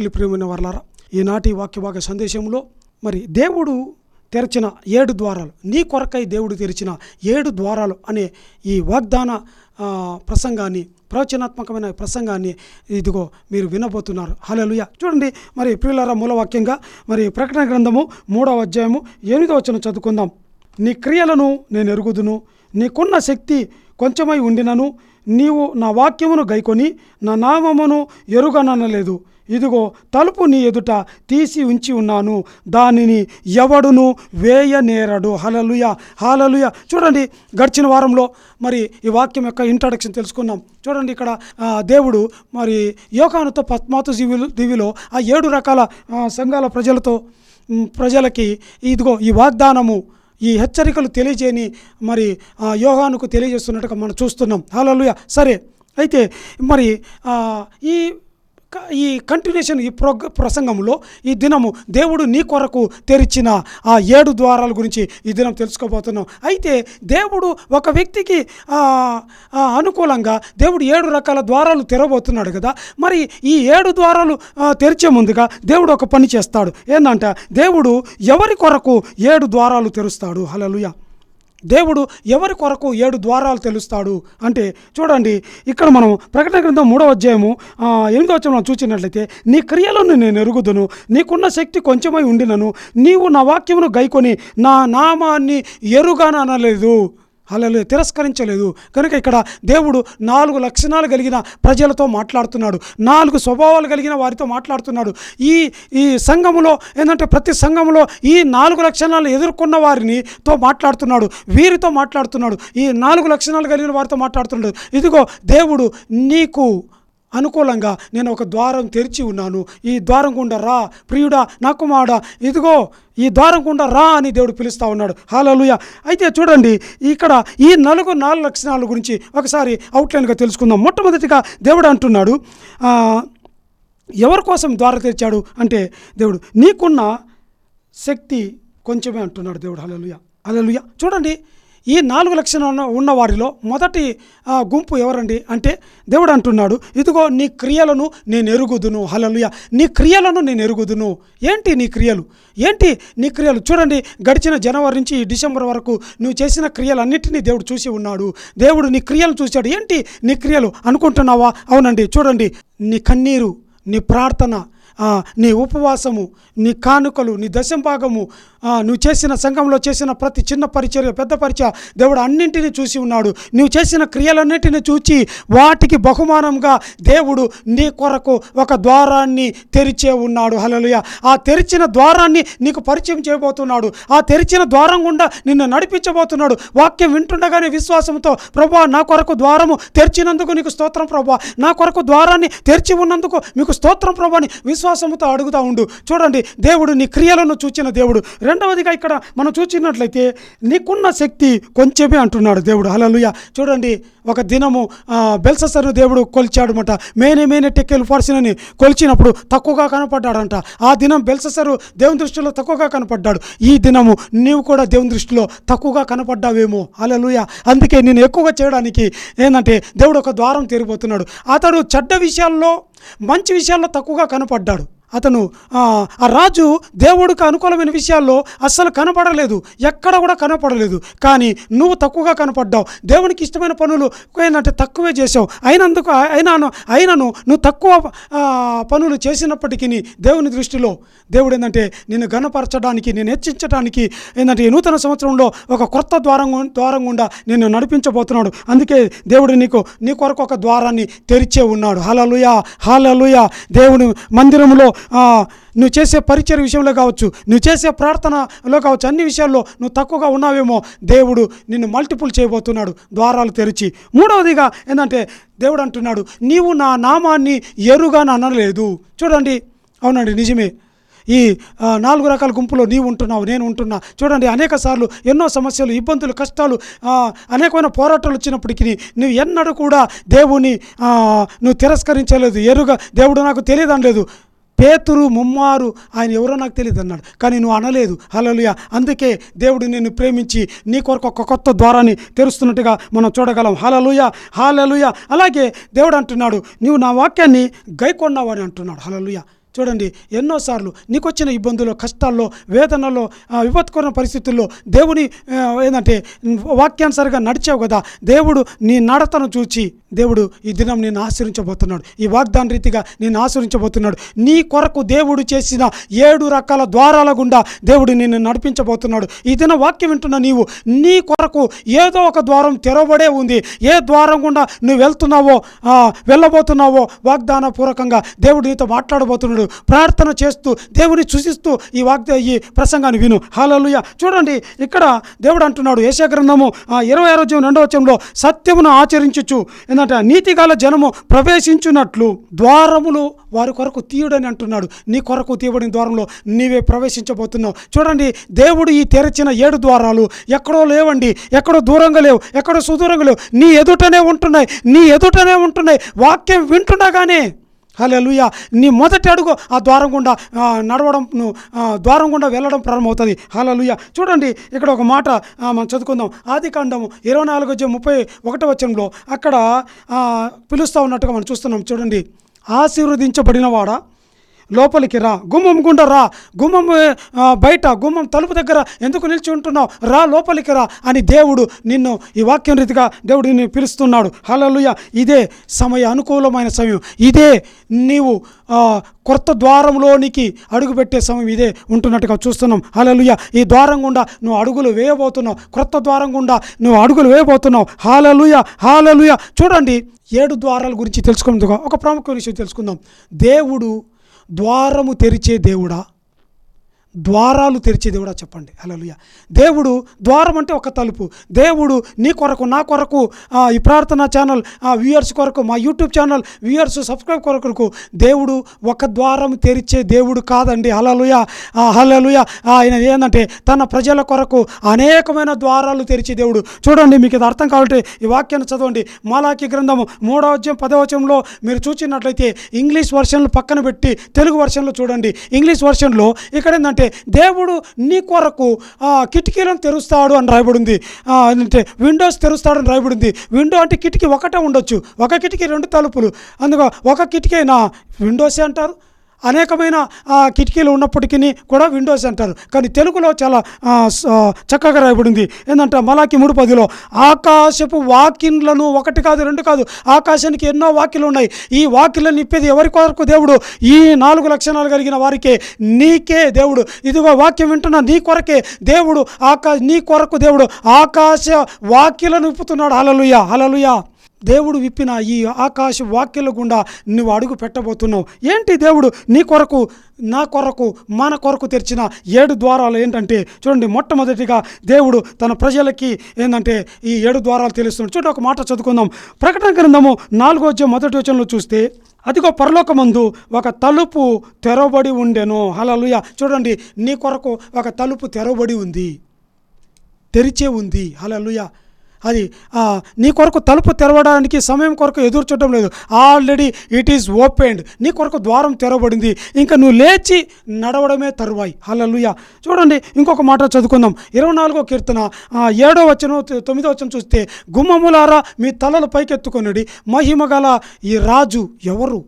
మిక్కిలి ప్రేమైన వర్లారా ఈనాటి వాక్యభాగ సందేశంలో మరి దేవుడు తెరిచిన ఏడు ద్వారాలు నీ కొరకై దేవుడు తెరిచిన ఏడు ద్వారాలు అనే ఈ వాగ్దాన ప్రసంగాన్ని ప్రవచనాత్మకమైన ప్రసంగాన్ని ఇదిగో మీరు వినబోతున్నారు. హలలుయ చూడండి మరి ప్రియులారా మూలవాక్యంగా మరి ప్రకటన గ్రంథము మూడవ అధ్యాయము ఎనిమిదవ వచనం చదువుకుందాం. నీ క్రియలను నేను ఎరుగుదును నీకున్న శక్తి కొంచెమై ఉండినను నీవు నా వాక్యమును గైకొని నా నామమును ఎరుగననలేదు. ఇదిగో తలుపు నీ ఎదుట తీసి ఉంచి ఉన్నాను. దానిని ఎవడును వేయనేరడు. హలలుయ హలలుయ చూడండి గడిచిన వారంలో మరి ఈ వాక్యం యొక్క ఇంట్రడక్షన్ తెలుసుకున్నాం చూడండి ఇక్కడ దేవుడు మరి యోగానుతో పద్మాతు దివిలో దివిలో ఆ ఏడు రకాల సంఘాల ప్రజలతో ప్రజలకి ఇదిగో ఈ వాగ్దానము ఈ హెచ్చరికలు తెలియజేయని మరి ఆ, తెలియజేస్తున్నట్టుగా మనం చూస్తున్నాం. హలలుయ సరే అయితే మరి ఈ ఈ కంటిన్యూషన్ ఈ ప్రోగ ప్రసంగంలో ఈ దినము దేవుడు నీ కొరకు తెరిచిన ఆ ఏడు ద్వారాల గురించి ఈ దినం తెలుసుకోబోతున్నాం. అయితే దేవుడు ఒక వ్యక్తికి అనుకూలంగా దేవుడు ఏడు రకాల ద్వారాలు తెరవబోతున్నాడు కదా మరి ఈ ఏడు ద్వారాలు తెరిచే ముందుగా దేవుడు ఒక పని చేస్తాడు. ఏంటంటే దేవుడు ఎవరి కొరకు ఏడు ద్వారాలు తెరుస్తాడు? హలలుయా దేవుడు ఎవరి కొరకు ఏడు ద్వారాలు తెలుస్తాడు అంటే చూడండి ఇక్కడ మనం ప్రకటన గ్రంథం మూడవ అధ్యాయము ఆ, ఎనిమిదవ అధ్యాయం చూసినట్లయితే నీ క్రియలను నేను ఎరుగుదును నీకున్న శక్తి కొంచెమై ఉండినను నీవు నా వాక్యమును గైకొని నా నామాన్ని ఎరుగాననలేదు. అలా తిరస్కరించలేదు. కనుక ఇక్కడ దేవుడు నాలుగు లక్షణాలు కలిగిన ప్రజలతో మాట్లాడుతున్నాడు. నాలుగు స్వభావాలు కలిగిన వారితో మాట్లాడుతున్నాడు. ఈ ఈ సంఘములో ఏంటంటే ప్రతి సంఘములో ఈ నాలుగు లక్షణాలు ఎదుర్కొన్న వారిని తో మాట్లాడుతున్నాడు. వీరితో మాట్లాడుతున్నాడు. ఈ నాలుగు లక్షణాలు కలిగిన వారితో మాట్లాడుతున్నాడు. ఇదిగో దేవుడు నీకు అనుకూలంగా నేను ఒక ద్వారం తెరిచి ఉన్నాను. ఈ ద్వారం గుండా రా ప్రియుడా నా కుమారుడా. ఇదిగో ఈ ద్వారం గుండా రా అని దేవుడు పిలుస్తూ ఉన్నాడు. హాలలుయ అయితే చూడండి ఇక్కడ ఈ నలుగు నాలుగు లక్షణాల గురించి ఒకసారి అవుట్లైన్గా తెలుసుకుందాం. మొట్టమొదటిగా దేవుడు అంటున్నాడు ఎవరి కోసం ద్వారం తెరిచాడు అంటే దేవుడు నీకున్న శక్తి కొంచెమే అంటున్నాడు దేవుడు. హలలుయ హలలుయ చూడండి ఈ నాలుగు లక్షణాలు ఉన్న వారిలో మొదటి గుంపు ఎవరండి అంటే దేవుడు అంటున్నాడు ఇదిగో నీ క్రియలను నేను ఎరుగుదును హలలుయ నీ క్రియలను నేను ఎరుగుదును. ఏంటి నీ క్రియలు? ఏంటి నీ క్రియలు? చూడండి గడిచిన జనవరి నుంచి ఈ డిసెంబర్ వరకు నువ్వు చేసిన క్రియలన్నింటినీ దేవుడు చూసి ఉన్నాడు. దేవుడు నీ క్రియలు చూశాడు. ఏంటి నీ క్రియలు? అనుకుంటున్నావా? అవునండి చూడండి. నీ కన్నీరు నీ ప్రార్థన నీ ఉపవాసము నీ కానుకలు నీ దశంభాగము నువ్వు చేసిన సంఘంలో చేసిన ప్రతి చిన్న పరిచర్య పెద్ద పరిచయ దేవుడు అన్నింటినీ చూసి ఉన్నాడు. నువ్వు చేసిన క్రియలన్నింటినీ చూచి వాటికి బహుమానంగా దేవుడు నీ కొరకు ఒక ద్వారాన్ని తెరిచే ఉన్నాడు. హలలుయ ఆ తెరిచిన ద్వారాన్ని నీకు పరిచయం చేయబోతున్నాడు. ఆ తెరిచిన ద్వారం గుండా నిన్ను నడిపించబోతున్నాడు. వాక్యం వింటుండగానే విశ్వాసంతో ప్రభా నా కొరకు ద్వారము తెరిచినందుకు నీకు స్తోత్రం ప్రభా. నా కొరకు ద్వారాన్ని తెరిచి ఉన్నందుకు మీకు స్తోత్రం ప్రభాని విశ్వ విశ్వాసముతో అడుగుతా ఉండు. చూడండి దేవుడు నీ క్రియలను చూచిన దేవుడు. రెండవదిగా ఇక్కడ మనం చూచినట్లయితే నీకున్న శక్తి కొంచెమే అంటున్నాడు దేవుడు. హలలుయ చూడండి ఒక దినము బెల్ససర్ను దేవుడు కొలిచాడనమాట మేనే మేనే టెక్కెలు పర్సనని కొలిచినప్పుడు తక్కువగా కనపడ్డాడంట. ఆ దినం బెల్ససరు దేవుని దృష్టిలో తక్కువగా కనపడ్డాడు. ఈ దినము నీవు కూడా దేవుని దృష్టిలో తక్కువగా కనపడ్డావేమో. హలలుయ అందుకే నేను ఎక్కువగా చేయడానికి ఏంటంటే దేవుడు ఒక ద్వారం తెరిపోతున్నాడు అతడు చెడ్డ విషయాల్లో మంచి విషయాల్లో తక్కువగా కనపడ్డాడు. అతను ఆ రాజు దేవుడికి అనుకూలమైన విషయాల్లో అస్సలు కనపడలేదు. ఎక్కడ కూడా కనపడలేదు. కానీ నువ్వు తక్కువగా కనపడ్డావు. దేవునికి ఇష్టమైన పనులు ఏంటంటే తక్కువే చేసావు అయినందుకు అయినాను అయినను నువ్వు తక్కువ పనులు చేసినప్పటికీ దేవుని దృష్టిలో దేవుడు ఏంటంటే నిన్ను గణపరచడానికి నేను హెచ్చించడానికి ఏంటంటే నూతన సంవత్సరంలో ఒక కొత్త ద్వారం ద్వారం గుండా నిన్ను నడిపించబోతున్నాడు. అందుకే దేవుడు నీకు నీ కొరకు ఒక ద్వారాన్ని తెరిచే ఉన్నాడు. హలలుయా హలలుయా దేవుని మందిరంలో నువ్వు చేసే పరిచయ విషయంలో కావచ్చు నువ్వు చేసే ప్రార్థనలో కావచ్చు అన్ని విషయాల్లో నువ్వు తక్కువగా ఉన్నావేమో దేవుడు నిన్ను మల్టిపుల్ చేయబోతున్నాడు ద్వారాలు తెరిచి. మూడవదిగా ఏంటంటే దేవుడు అంటున్నాడు నీవు నా నామాన్ని ఎరుగా అనలేదు. చూడండి అవునండి నిజమే. ఈ నాలుగు రకాల గుంపులో నీవు ఉంటున్నావు నేను ఉంటున్నా. చూడండి అనేక సార్లు ఎన్నో సమస్యలు ఇబ్బందులు కష్టాలు అనేకమైన పోరాటాలు వచ్చినప్పటికీ నువ్వు ఎన్నడూ కూడా దేవుని నువ్వు తిరస్కరించలేదు ఎరుగా దేవుడు నాకు తెలియదు లేదు పేతురు ముమ్మారు ఆయన ఎవరో నాకు తెలియదు అన్నాడు. కానీ నువ్వు అనలేదు. హలలుయ అందుకే దేవుడు నిన్ను ప్రేమించి నీ కొరకు ఒక కొత్త ద్వారాన్ని తెరుస్తున్నట్టుగా మనం చూడగలం. హలలుయ హాలలుయ అలాగే దేవుడు అంటున్నాడు. నువ్వు నా వాక్యాన్ని గైకొన్నావు అని అంటున్నాడు. హలలుయ చూడండి ఎన్నోసార్లు నీకు వచ్చిన ఇబ్బందుల్లో కష్టాల్లో వేదనలో విపత్కరణ పరిస్థితుల్లో దేవుని ఏంటంటే వాక్యానుసారిగా నడిచావు కదా దేవుడు నీ నడతను చూచి దేవుడు ఈ దినం నేను ఆశ్రయించబోతున్నాడు. ఈ వాగ్దాన రీతిగా నేను ఆశ్రయించబోతున్నాడు. నీ కొరకు దేవుడు చేసిన ఏడు రకాల ద్వారాల గుండా దేవుడు నిన్ను నడిపించబోతున్నాడు. ఈ దిన వాక్యం వింటున్న నీవు నీ కొరకు ఏదో ఒక ద్వారం తెరవబడే ఉంది. ఏ ద్వారం గుండా నువ్వు వెళ్తున్నావో వెళ్ళబోతున్నావో వాగ్దాన పూర్వకంగా దేవుడు నీతో మాట్లాడబోతున్నాడు. ప్రార్థన చేస్తూ దేవుని సూచిస్తూ ఈ వాగ్ద ఈ ప్రసంగాన్ని విను. హాలలుయ. చూడండి ఇక్కడ దేవుడు అంటున్నాడు. ఏషా గ్రంథము ఇరవై ఆరో రెండవ వచనంలో సత్యమును ఆచరించుచు. ఏంటంటే నీతిగాల జనము ప్రవేశించున్నట్లు ద్వారములు వారి కొరకు తీయుడని అంటున్నాడు. నీ కొరకు తీయబడిన ద్వారంలో నీవే ప్రవేశించబోతున్నావు. చూడండి దేవుడు ఈ తెరచిన ఏడు ద్వారాలు ఎక్కడో లేవండి. ఎక్కడో దూరంగా లేవు. ఎక్కడో సుదూరంగా లేవు. నీ ఎదుటనే ఉంటున్నాయి. నీ ఎదుటనే ఉంటున్నాయి. వాక్యం వింటుండగానే హల్లెలూయా. నీ మొదటి అడుగు ఆ ద్వారం గుండా నడవడం ద్వారం గుండా వెళ్ళడం ప్రారంభమవుతుంది. హల్లెలూయా. చూడండి ఇక్కడ ఒక మాట మనం చదువుకుందాం. ఆది కాండము ఇరవై నాలుగు వచ్చే ముప్పై ఒకటో వచనంలో అక్కడ పిలుస్తూ ఉన్నట్టుగా మనం చూస్తున్నాం. చూడండి. ఆశీర్వదించబడినవాడా లోపలికి రా. గుమ్మం గుండా రా. గుమ్మం బయట గుమ్మం తలుపు దగ్గర ఎందుకు నిలిచి ఉంటున్నావు? రా లోపలికి రా అని దేవుడు నిన్ను ఈ వాక్యం రీతిగా దేవుడు నిన్ను పిలుస్తున్నాడు. హలలుయ ఇదే సమయ అనుకూలమైన సమయం. ఇదే నీవు కొత్త ద్వారంలోనికి అడుగుపెట్టే సమయం ఇదే ఉంటున్నట్టుగా చూస్తున్నాం. హాలలుయ ఈ ద్వారం గుండా నువ్వు అడుగులు వేయబోతున్నావు. క్రొత్త ద్వారం గుండా నువ్వు అడుగులు వేయబోతున్నావు. హాలలుయ హాలలుయ చూడండి ఏడు ద్వారాల గురించి తెలుసుకుందుగా ఒక ప్రాముఖ్య విషయం తెలుసుకుందాం. దేవుడు ద్వారము తెరిచే దేవుడా? ద్వారాలు తెరిచే దేవుడా చెప్పండి? అలలుయ దేవుడు ద్వారం అంటే ఒక తలుపు. దేవుడు నీ కొరకు నా కొరకు ఈ ప్రార్థన ఛానల్ ఆ వ్యూయర్స్ కొరకు మా యూట్యూబ్ ఛానల్ వ్యూయర్స్ సబ్స్క్రైబ్ కొరకు దేవుడు ఒక ద్వారం తెరిచే దేవుడు కాదండి. అలలుయ హలలుయ ఆయన ఏంటంటే తన ప్రజల కొరకు అనేకమైన ద్వారాలు తెరిచే దేవుడు. చూడండి మీకు ఇది అర్థం కావాలంటే ఈ వాక్యాన్ని చదవండి. మాలాకి గ్రంథము మూడవ అధ్యాయం మీరు చూసినట్లయితే ఇంగ్లీష్ వర్షన్లు పక్కన పెట్టి తెలుగు వర్షన్లో చూడండి. ఇంగ్లీష్ వర్షన్లో ఇక్కడ ఏంటంటే దేవుడు నీ కొరకు కిటికీలను తెరుస్తాడు అని రాయబడింది. అంటే విండోస్ తెరుస్తాడు అని రాయబడింది. విండో అంటే కిటికీ ఒకటే ఉండొచ్చు. ఒక కిటికీ రెండు తలుపులు. అందులో ఒక కిటికీ నా విండోసే అంటారు అనేకమైన కిటికీలు ఉన్నప్పటికీ కూడా విండోస్ అంటారు. కానీ తెలుగులో చాలా చక్కగా రాయబడింది. ఏంటంటే మలాకి మూడు పదిలో ఆకాశపు వాకిన్లను ఒకటి కాదు రెండు కాదు ఆకాశానికి ఎన్నో వాకిలు ఉన్నాయి. ఈ వాకిలను నిప్పేది ఎవరి కొరకు దేవుడు? ఈ నాలుగు లక్షణాలు కలిగిన వారికే నీకే దేవుడు. ఇదిగో వాక్యం వింటున్న నీ కొరకే దేవుడు. ఆకా నీ కొరకు దేవుడు. ఆకాశ వాక్యలను విప్పుతున్నాడు హలలుయ హలలుయ దేవుడు విప్పిన ఈ ఆకాశ వాక్యల గుండా నువ్వు అడుగు పెట్టబోతున్నావు. ఏంటి దేవుడు నీ కొరకు నా కొరకు మన కొరకు తెరిచిన ఏడు ద్వారాలు ఏంటంటే చూడండి మొట్టమొదటిగా దేవుడు తన ప్రజలకి ఏంటంటే ఈ ఏడు ద్వారాలు తెలుస్తున్నాడు. చూడండి ఒక మాట చదువుకుందాం. ప్రకటన గ్రంథము నాలుగో మొదటి వచనంలో చూస్తే అదిగో పరలోకమందు ఒక తలుపు తెరవబడి ఉండెను. హలలుయ చూడండి నీ కొరకు ఒక తలుపు తెరవబడి ఉంది తెరిచే ఉంది. హలలుయ అది నీ కొరకు తలుపు తెరవడానికి సమయం కొరకు ఎదురు చూడడం లేదు. ఆల్రెడీ ఇట్ ఈస్ ఓపెన్డ్ నీ కొరకు ద్వారం తెరవబడింది. ఇంకా నువ్వు లేచి నడవడమే తరువాయి. హలలుయ చూడండి ఇంకొక మాట చదువుకుందాం. ఇరవై నాలుగో కీర్తన ఏడో వచ్చిన తొమ్మిదో వచ్చిన చూస్తే గుమ్మములారా మీ తలలు పైకెత్తుకొనడి. మహిమ గల ఈ రాజు ఎవరు?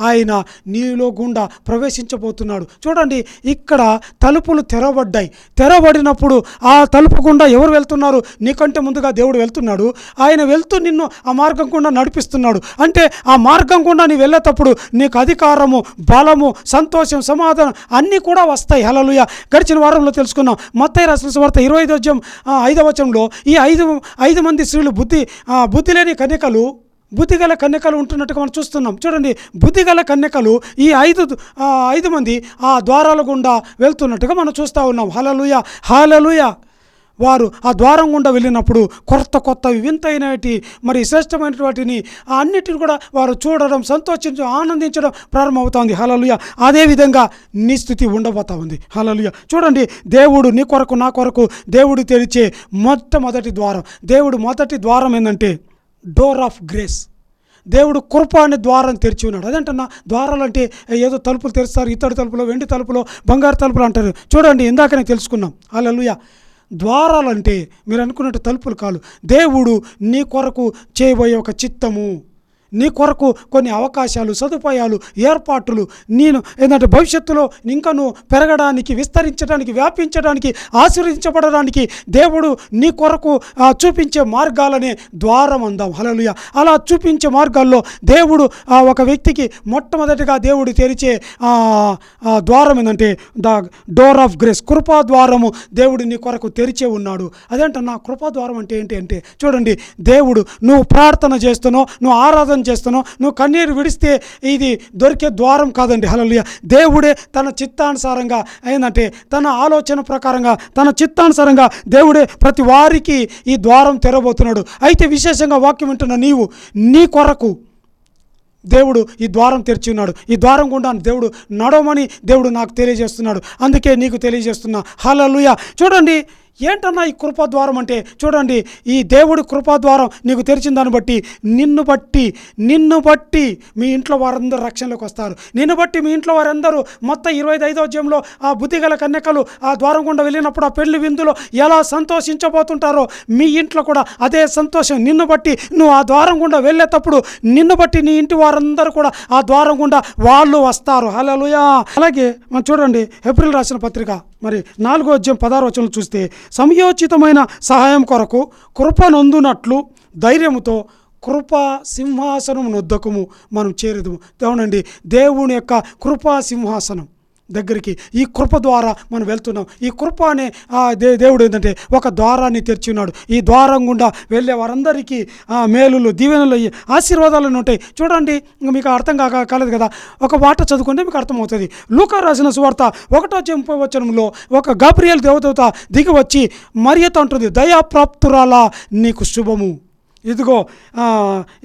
ఆయన నీలో గుండా ప్రవేశించబోతున్నాడు. చూడండి ఇక్కడ తలుపులు తెరవబడ్డాయి. తెరవబడినప్పుడు ఆ తలుపు గుండా ఎవరు వెళ్తున్నారు? నీకంటే ముందుగా దేవుడు వెళ్తున్నాడు. ఆయన వెళ్తూ నిన్ను ఆ మార్గం గుండా నడిపిస్తున్నాడు. అంటే ఆ మార్గం గుండా నీ వెళ్ళేటప్పుడు నీకు అధికారము బలము సంతోషం సమాధానం అన్నీ కూడా వస్తాయి. హలలుయ గడిచిన వారంలో తెలుసుకున్నాం. మత్తయ్య రాసిన వార్త ఇరవై ఐదు ఐదవ వచనంలో ఈ ఐదు ఐదు మంది స్త్రీలు బుద్ధి బుద్ధి లేని కనికలు బుద్ధిగల కన్యకలు ఉంటున్నట్టుగా మనం చూస్తున్నాం. చూడండి బుద్ధిగల కన్యకలు ఈ ఐదు ఐదు మంది ఆ ద్వారాల గుండా వెళ్తున్నట్టుగా మనం చూస్తూ ఉన్నాం. హలలుయ హలలుయ వారు ఆ ద్వారం గుండా వెళ్ళినప్పుడు కొత్త కొత్త వింతైనటి మరి శ్రేష్టమైన వాటిని ఆ అన్నిటిని కూడా వారు చూడడం సంతోషించడం ఆనందించడం ప్రారంభమవుతోంది. హలలుయ అదేవిధంగా నీ స్థితి ఉండబోతా ఉంది. హలలుయ చూడండి దేవుడు నీ కొరకు నా కొరకు దేవుడు తెరిచే మొట్టమొదటి ద్వారం. దేవుడు మొదటి ద్వారం ఏంటంటే డోర్ ఆఫ్ గ్రేస్ దేవుడు కృప అనే ద్వారం తెరిచి ఉన్నాడు. అదేంటన్నా? ద్వారాలు అంటే ఏదో తలుపులు తెరుస్తారు ఇత్తడి తలుపులో వెండి తలుపులో బంగారు తలుపులు అంటారు. చూడండి ఇందాకనే తెలుసుకున్నాం. అలలుయ ద్వారాలంటే మీరు అనుకున్నట్టు తలుపులు కాదు. దేవుడు నీ కొరకు చేయబోయే ఒక చిత్తము. నీ కొరకు కొన్ని అవకాశాలు సదుపాయాలు ఏర్పాట్లు నేను ఏంటంటే భవిష్యత్తులో ఇంకా నువ్వు పెరగడానికి విస్తరించడానికి వ్యాపించడానికి ఆశీర్వదించబడడానికి దేవుడు నీ కొరకు చూపించే మార్గాలనే ద్వారం అందాం. హలలుయ అలా చూపించే మార్గాల్లో దేవుడు ఒక వ్యక్తికి మొట్టమొదటిగా దేవుడు తెరిచే ద్వారం ఏంటంటే ద డోర్ ఆఫ్ గ్రేస్ కృపా ద్వారము దేవుడు నీ కొరకు తెరిచే ఉన్నాడు. అదేంట నా కృపా ద్వారం అంటే ఏంటి అంటే చూడండి దేవుడు నువ్వు ప్రార్థన చేస్తున్నావు నువ్వు ఆరాధన చేస్తున్నావు? నువ్వు కన్నీరు విడిస్తే ఇది దొరికే ద్వారం కాదండి. హలలుయ దేవుడే తన చిత్తానుసారంగా ఏంటంటే తన ఆలోచన ప్రకారంగా తన చిత్తానుసారంగా దేవుడే ప్రతి వారికి ఈ ద్వారం తెరబోతున్నాడు. అయితే విశేషంగా వాక్యం వింటున్న నీవు నీ కొరకు దేవుడు ఈ ద్వారం తెరిచి ఉన్నాడు ఈ ద్వారం గుండా దేవుడు నడవమని దేవుడు నాకు తెలియజేస్తున్నాడు. అందుకే నీకు తెలియజేస్తున్నా. హలలుయ చూడండి ఏంటన్నా ఈ కృపాద్వారం అంటే? చూడండి ఈ దేవుడి కృపాద్వారం నీకు తెరిచిన దాన్ని బట్టి నిన్ను బట్టి నిన్ను బట్టి మీ ఇంట్లో వారందరూ రక్షణలోకి వస్తారు. నిన్ను బట్టి మీ ఇంట్లో వారందరూ మొత్తం ఇరవై ఐదో అధ్యాయంలో ఆ బుద్ధిగల కన్యకలు ఆ ద్వారం గుండా వెళ్ళినప్పుడు ఆ పెళ్ళి విందులో ఎలా సంతోషించబోతుంటారో మీ ఇంట్లో కూడా అదే సంతోషం. నిన్ను బట్టి నువ్వు ఆ ద్వారం గుండా వెళ్ళేటప్పుడు నిన్ను బట్టి నీ ఇంటి వారందరూ కూడా ఆ ద్వారం గుండా వాళ్ళు వస్తారు. హలోయా అలాగే మనం చూడండి ఏప్రిల్ రాసిన పత్రిక మరి నాలుగో అధ్యాయం పదహారు వచనం చూస్తే సమయోచితమైన సహాయం కొరకు కృపనొందునట్లు ధైర్యముతో కృపా సింహాసనం నొద్దకము మనం చేరదుము. అవునండి దేవుని యొక్క కృపా సింహాసనం. దగ్గరికి. ఈ కృప ద్వారా మనం వెళ్తున్నాం. ఈ కృప అనే దే దేవుడు ఏంటంటే ఒక ద్వారాన్ని తెరిచి ఉన్నాడు ఈ ద్వారం గుండా వెళ్ళే వారందరికీ మేలులు దీవెనలు ఆశీర్వాదాలను ఆశీర్వాదాలు ఉంటాయి. చూడండి మీకు అర్థం కాక కాలేదు కదా? ఒక వాట చదువుకుంటే మీకు అర్థమవుతుంది. లూకా రాసిన సువార్త ఒకటో చెంపవచనంలో ఒక గాబ్రియల్ దేవదూత దిగి వచ్చి మరియతో అంటుంది దయాప్రాప్తురాలా నీకు శుభము. ఇదిగో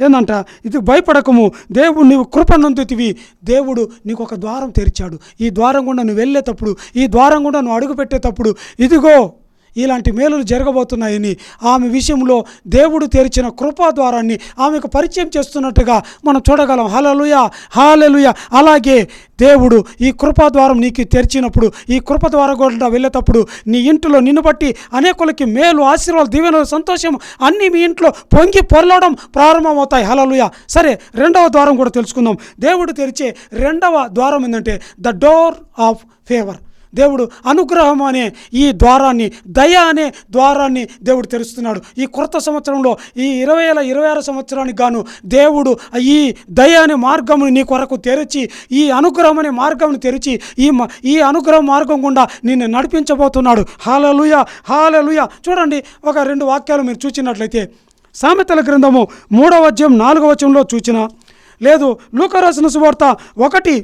ఏందంట ఇది భయపడకము దేవుడు నీవు కృపనందుతివి దేవుడు నీకు ఒక ద్వారం తెరిచాడు. ఈ ద్వారం గుండా నువ్వు వెళ్ళేటప్పుడు ఈ ద్వారం గుండా నువ్వు అడుగుపెట్టేటప్పుడు ఇదిగో ఇలాంటి మేలులు జరగబోతున్నాయని ఆమె విషయంలో దేవుడు తెరిచిన కృపా ద్వారాన్ని ఆమెకు పరిచయం చేస్తున్నట్టుగా మనం చూడగలం. హలలుయ హాలెలుయ అలాగే దేవుడు ఈ కృపా ద్వారం నీకు తెరిచినప్పుడు ఈ కృప ద్వారా గుండా వెళ్ళేటప్పుడు నీ ఇంటిలో నిన్ను బట్టి అనేకులకి మేలు ఆశీర్వాదాలు దీవెనలు సంతోషం అన్నీ మీ ఇంట్లో పొంగి పొరలడం ప్రారంభమవుతాయి. హలలుయ సరే రెండవ ద్వారం కూడా తెలుసుకుందాం. దేవుడు తెరిచే రెండవ ద్వారం ఏంటంటే ద డోర్ ఆఫ్ ఫేవర్. దేవుడు అనుగ్రహం అనే ఈ ద్వారాన్ని దయ అనే ద్వారాన్ని దేవుడు తెరుస్తున్నాడు. ఈ కొత్త సంవత్సరంలో ఈ ఇరవై వేల ఇరవై ఆరు సంవత్సరానికి గాను దేవుడు ఈ దయ అనే మార్గముని నీ కొరకు తెరిచి ఈ అనుగ్రహం అనే మార్గమును తెరిచి ఈ మ- ఈ అనుగ్రహం మార్గం గుండా నిన్ను నడిపించబోతున్నాడు. Hallelujah hallelujah. చూడండి ఒక రెండు వాక్యాలు మీరు చూచినట్లయితే సామెతల గ్రంథము మూడవ అధ్యాయం నాలుగవ వచనంలో చూచిన లేదు లూకరాసిన సువార్త ఒకటి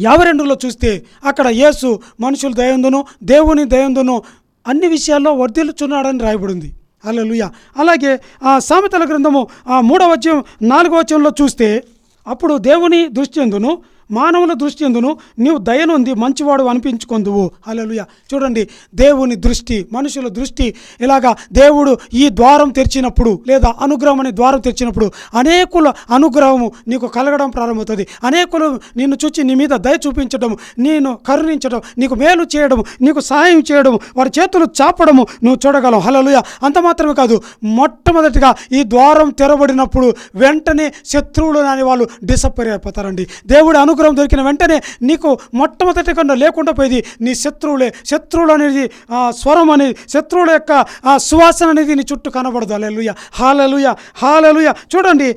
యాభై రెండులో చూస్తే అక్కడ యేసు మనుషులు దయందును దేవుని దయందును అన్ని విషయాల్లో వర్ధిల్చున్నాడని రాయబడింది. అల్లెలుయ అలాగే ఆ సామెతల గ్రంథము ఆ మూడవ అధ్యాయం నాలుగవ వచనంలో చూస్తే అప్పుడు దేవుని దృష్టి ఎందును? మానవుల దృష్టి ఎందును? నీవు దయనుంది మంచివాడు అనిపించుకొందువు. అలలుయ చూడండి దేవుని దృష్టి మనుషుల దృష్టి ఇలాగా దేవుడు ఈ ద్వారం తెరిచినప్పుడు లేదా అనుగ్రహం అనే ద్వారం తెరిచినప్పుడు అనేకుల అనుగ్రహము నీకు కలగడం ప్రారంభమవుతుంది. అనేకులు నిన్ను చూచి నీ మీద దయ చూపించడం నేను కరుణించడం నీకు మేలు చేయడం నీకు సహాయం చేయడం వారి చేతులు చాపడము నువ్వు చూడగలవు. హలలుయ అంత మాత్రమే కాదు మొట్టమొదటిగా ఈ ద్వారం తెరబడినప్పుడు వెంటనే శత్రువులు అనే వాళ్ళు డిసప్పర్ అయిపోతారండి. దేవుడు అనుగ్రహం దొరికిన వెంటనే నీకు మొట్టమొదటిగా లేకుండా పోయేది. నీ శత్రువులే. శత్రువులు అనేది ఆ, స్వరం అనేది శత్రువుల యొక్క ఆ సువాసన అనేది నీ చుట్టూ కనబడదు. అలెలుయ హాలలుయ హాలలుయ చూడండి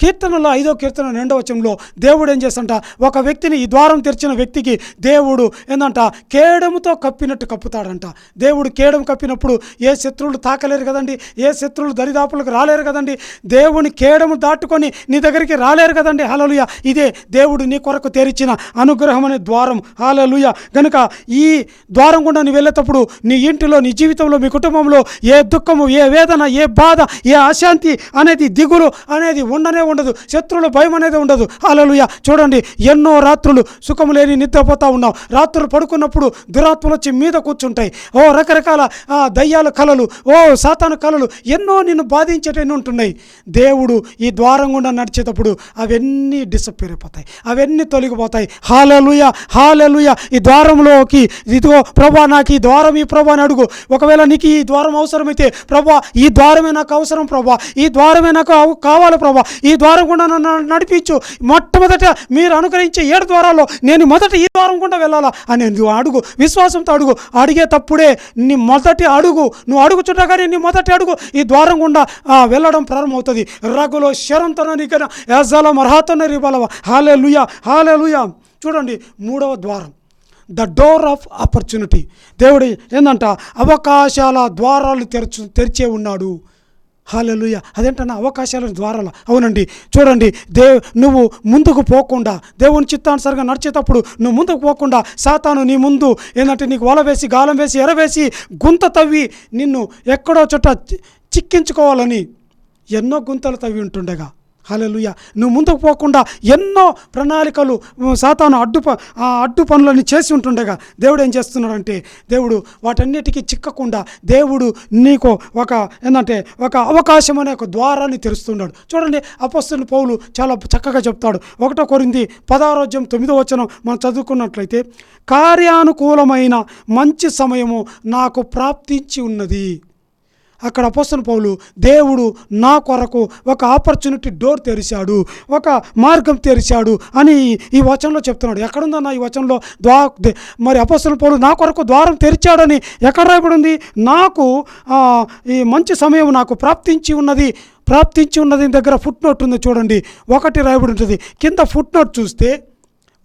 కీర్తనలో ఐదో కీర్తన రెండవ వచనంలో దేవుడు ఏం చేస్తంట? ఒక వ్యక్తిని ఈ ద్వారం తెరిచిన వ్యక్తికి దేవుడు ఏందంట? కేడముతో కప్పినట్టు కప్పుతాడంట. దేవుడు కేడము కప్పినప్పుడు ఏ శత్రువులు తాకలేరు కదండి? ఏ శత్రువులు దరిదాపులకు రాలేరు కదండి? దేవుని కేడము దాటుకొని నీ దగ్గరికి రాలేరు కదండి? హలలుయ ఇదే దేవుడు నీ కొరకు తెరిచిన అనుగ్రహం అనే ద్వారం. హాలలుయ గనుక ఈ ద్వారం గుండా నీ వెళ్ళేటప్పుడు నీ ఇంటిలో నీ జీవితంలో మీ కుటుంబంలో ఏ దుఃఖము ఏ వేదన ఏ బాధ ఏ అశాంతి అనేది దిగులు అనేది ఉండనే ఉండదు. శత్రువుల భయం అనేది ఉండదు. అలలుయ చూడండి ఎన్నో రాత్రులు సుఖం లేని నిద్రపోతా ఉన్నాం. రాత్రులు పడుకున్నప్పుడు దురాత్మలు వచ్చి మీద కూర్చుంటాయి. ఓ రకరకాల ఆ, దయ్యాల కళలు ఓ సాతాను కళలు ఎన్నో నిన్ను బాధించేటన్ని ఉంటున్నాయి. దేవుడు ఈ ద్వారం గుండా నడిచేటప్పుడు అవన్నీ డిసప్పేర్ అయిపోతాయి. అవన్నీ తొలగిపోతాయి. హాలలుయ హాలలుయ ఈ ద్వారంలోకి ఇదిగో ప్రభా నాకు ఈ ద్వారం ఈ ప్రభా అని అడుగు. ఒకవేళ నీకు ఈ ద్వారం అవసరమైతే ప్రభా ఈ ద్వారమే నాకు అవసరం ప్రభా. ఈ ద్వారమే నాకు కావాలి ప్రభా. ఈ ద్వారం గుండా నన్ను నడిపించు. మొట్టమొదట మీరు అనుకరించే ఏడు ద్వారాల్లో నేను మొదట ఈ ద్వారం గుండా వెళ్ళాలా? అని నువ్వు అడుగు. విశ్వాసంతో అడుగు. అడిగేటప్పుడే నీ మొదటి అడుగు. నువ్వు అడుగుచుండగానే నీ మొదటి అడుగు ఈ ద్వారం గుండా ఆ, వెళ్ళడం ప్రారంభమవుతుంది. రగులో శరంతన నీకన? యాజాల మర్హాతన రిబలవ హాలే లుయా హాలే లుయా చూడండి మూడవ ద్వారం. The door of opportunity. దేవుడు ఏందంట? అవకాశాల ద్వారాలు తెరచు తెరిచే ఉన్నాడు. హాలలుయ. అదేంట నా అవకాశాల ద్వారాలు? అవునండి. చూడండి దే నువ్వు ముందుకు పోకుండా దేవుని చిత్తానుసారంగా నడిచేటప్పుడు నువ్వు ముందుకు పోకుండా సాతాను నీ ముందు ఏంటంటే నీకు వల వేసి గాలం వేసి ఎరవేసి గుంత తవ్వి నిన్ను ఎక్కడో చోట చి- చిక్కించుకోవాలని ఎన్నో గుంతలు తవ్వి ఉంటుండగా హలలుయ నువ్వు ముందుకు పోకుండా ఎన్నో ప్రణాళికలు సాతాను అడ్డు ఆ అడ్డు పనులని చేసి ఉంటుండగా దేవుడు ఏం చేస్తున్నాడంటే దేవుడు వాటన్నిటికీ చిక్కకుండా దేవుడు నీకు ఒక ఏంటంటే ఒక అవకాశం అనే ఒక ద్వారాన్ని తెరుస్తున్నాడు. చూడండి అపస్తుని పౌలు చాలా చక్కగా చెప్తాడు. ఒకటో కొరింది పదారోజ్యం తొమ్మిదో వచనం మనం చదువుకున్నట్లయితే కార్యానుకూలమైన మంచి సమయము నాకు ప్రాప్తించి ఉన్నది. అక్కడ అపోసన పౌలు దేవుడు నా కొరకు ఒక ఆపర్చునిటీ డోర్ తెరిచాడు ఒక మార్గం తెరిచాడు అని ఈ వచనంలో చెప్తున్నాడు. ఎక్కడుందన్న ఈ వచనంలో? ద్వా మరి అపోసన పౌలు నా కొరకు ద్వారం తెరిచాడని ఎక్కడ రాయబడి ఉంది నాకు ఈ మంచి సమయం నాకు ప్రాప్తించి ఉన్నది ప్రాప్తించి ఉన్నది దగ్గర ఫుట్ నోట్ ఉంది చూడండి ఒకటి రాయబడి ఉంటుంది. కింద ఫుట్ నోట్ చూస్తే